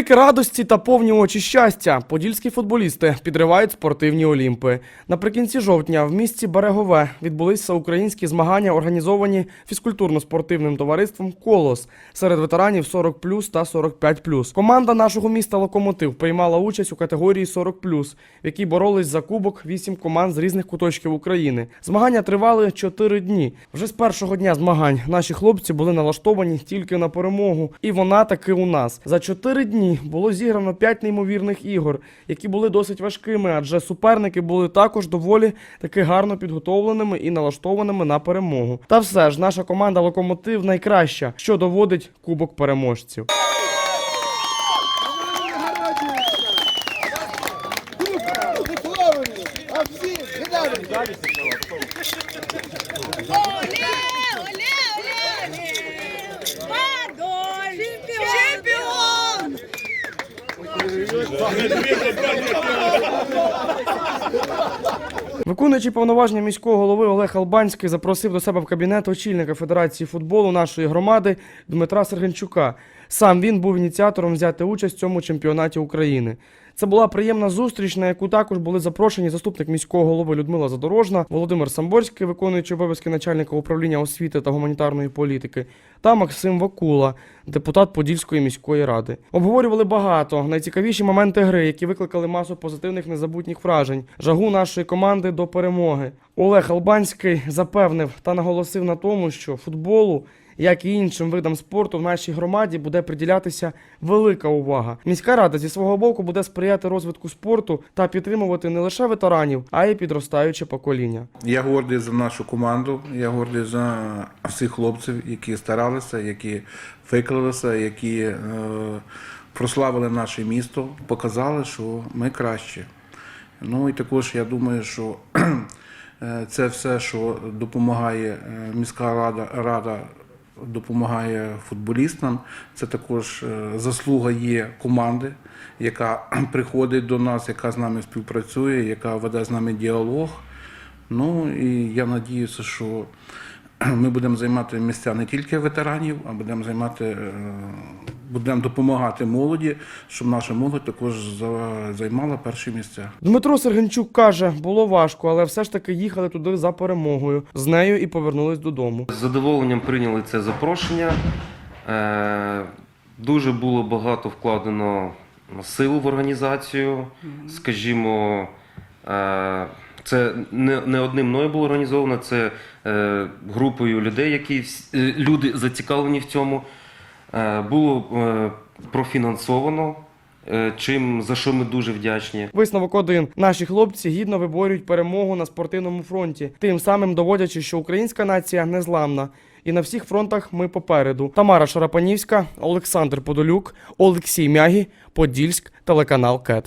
Крики радості та повні очі щастя. Подільські футболісти підривають спортивні олімпи. Наприкінці жовтня в місті Берегове відбулися українські змагання, організовані фізкультурно-спортивним товариством Колос серед ветеранів 40 та 45 Команда нашого міста Локомотив приймала участь у категорії 40 в якій боролись за кубок 8 команд з різних куточків України. Змагання тривали 4 дні. Вже з першого дня змагань наші хлопці були налаштовані тільки на перемогу, і вона таки у нас. За 4 дні було зіграно 5 неймовірних ігор, які були досить важкими, адже суперники були також доволі таки гарно підготовленими і налаштованими на перемогу. Та все ж наша команда Локомотив найкраща, що доводить кубок переможців. Виконуючий повноваження міського голови Олег Албанський запросив до себе в кабінет очільника Федерації футболу нашої громади Дмитра Сергенчука. Сам він був ініціатором взяти участь в цьому чемпіонаті України. Це була приємна зустріч, на яку також були запрошені заступник міського голови Людмила Задорожна, Володимир Самборський, виконуючий обов'язки начальника управління освіти та гуманітарної політики, та Максим Вакула, депутат Подільської міської ради. Обговорювали багато найцікавіші моменти гри, які викликали масу позитивних незабутніх вражень, жагу нашої команди до перемоги. Олег Албанський запевнив та наголосив на тому, що футболу як і іншим видам спорту в нашій громаді буде приділятися велика увага. Міська рада зі свого боку буде сприяти розвитку спорту та підтримувати не лише ветеранів, а й підростаюче покоління. Я гордий за нашу команду, я гордий за всіх хлопців, які старалися, які виклалися, які е, прославили наше місто, показали, що ми краще. Ну і також я думаю, що е, це все, що допомагає е, міська рада, рада допомагає футболістам. Це також е, заслуга є команди, яка приходить до нас, яка з нами співпрацює, яка веде з нами діалог. Ну і я надіюся, що ми будемо займати місця не тільки ветеранів, а будемо займати, е, будемо допомагати молоді, щоб наша молодь також займала перші місця. Дмитро Сергенчук каже, було важко, але все ж таки їхали туди за перемогою. З нею і повернулись додому. З задоволенням прийняли це запрошення. Е, Дуже було багато вкладено сил в організацію. Скажімо, е, це не, не одним мною було організовано, це е, групою людей, які люди зацікавлені в цьому. Е, Було е, профінансовано, е, чим за що ми дуже вдячні. Висновок один: наші хлопці гідно виборюють перемогу на спортивному фронті, тим самим доводячи, що українська нація незламна. І на всіх фронтах ми попереду. Тамара Шарапанівська, Олександр Подолюк, Олексій Мягі, Подільськ, телеканал КЕТ.